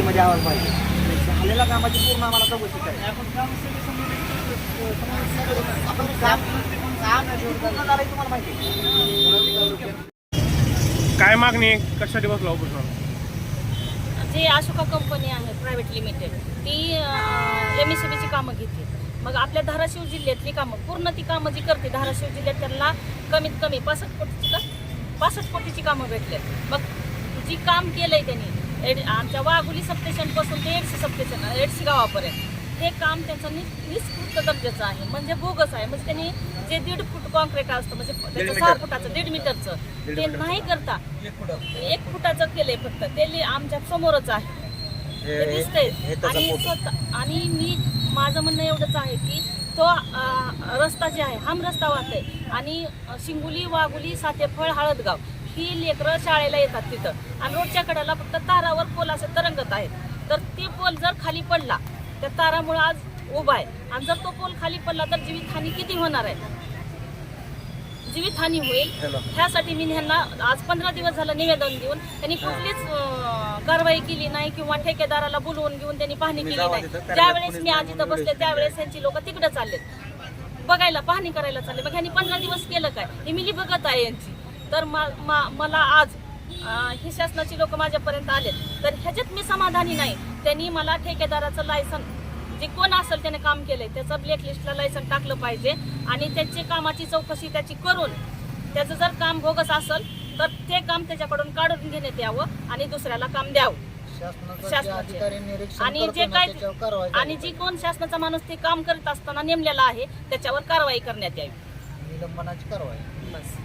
अहवाल पाहिजे. झालेल्या कामाची पूर्ण आम्हाला चौकशी करायची. आपण काम काम पूर्ण झालंय तुम्हाला माहिती आहे. काय मागणी आहे? कशासाठी बसला उपोषण जे अशोका कंपनी आहे प्रायव्हेट लिमिटेड ती एम एस ची कामं घेते. मग आपल्या धाराशिव जिल्ह्यातली कामं पूर्ण ती कामं जी करते धाराशिव जिल्ह्यात त्यांना कमीत कमी पासष्ट कोटीची का? पासष्ट कोटीची कामं भेटल्यात मग जी काम केलंय त्यांनी एड आमच्या वाघुली सबस्टेशनपासून ते एडसी सबस्टेशन एडसी गावापर्यंत. हे काम त्यांचं निष्कृत दर्जाचं आहे. म्हणजे बोगस आहे. म्हणजे त्यांनी जे दीड फूट कॉन्क्रीट असतं म्हणजे त्याचं सहा फुटाचं दीड मीटरचं ते नाही करता. एक फुटाचं. केलंय फक्त. ते आमच्या समोरच आहे. ते दिसतंय. आणि स्वतः आणि मी माझं म्हणणं एवढंच आहे की तो रस्ता जे आहे हम रस्ता वाहतोय आणि शिंगुली वाघुली सातेफळ हळदगाव. ही लेकरं शाळेला येतात तिथं. आणि रोडच्या कडेला फक्त तारावर पोल असे तरंगत आहेत. तर ते पोल जर खाली पडला त्या तारामुळे आज उभा आहे. आणि जर तो पोल खाली पडला तर जीवितहानी किती होणार आहे? जीवितहानी होईल. ह्यासाठी मी ह्यांना आज पंधरा दिवस झालं निवेदन देऊन त्यांनी कुठलीच कारवाई केली नाही किंवा ठेकेदाराला बोलवून घेऊन त्यांनी पाहणी केली नाही. ज्यावेळेस मी आज इथं बसले त्यावेळेस त्यांची लोक तिकडे चाललेत. बघायला पाहणी करायला चालले. मग ह्यांनी पंधरा दिवस केलं काय? ही मी बघत आहे यांची. तर मा- मा- मला आज ही शासनाची लोक माझ्यापर्यंत आलेत. तर ह्याच्यात मी समाधानी नाही. त्यांनी मला ठेकेदाराचं लायसन जे कोण असेल त्याने काम केलंय त्याचं ब्लॅक लिस्टला लायसन टाकलं पाहिजे आणि त्याची कामाची चौकशी त्याची करून त्याचं जर काम भोगस असेल तर ते काम त्याच्याकडून काढून घेण्यात यावं आणि दुसऱ्याला काम द्यावं. शासनाचे आणि जे काय आणि जी कोण शासनाचा माणूस ते काम करत असताना नेमलेला आहे त्याच्यावर कारवाई करण्यात यावी. निलंबनाची कारवाई. बस.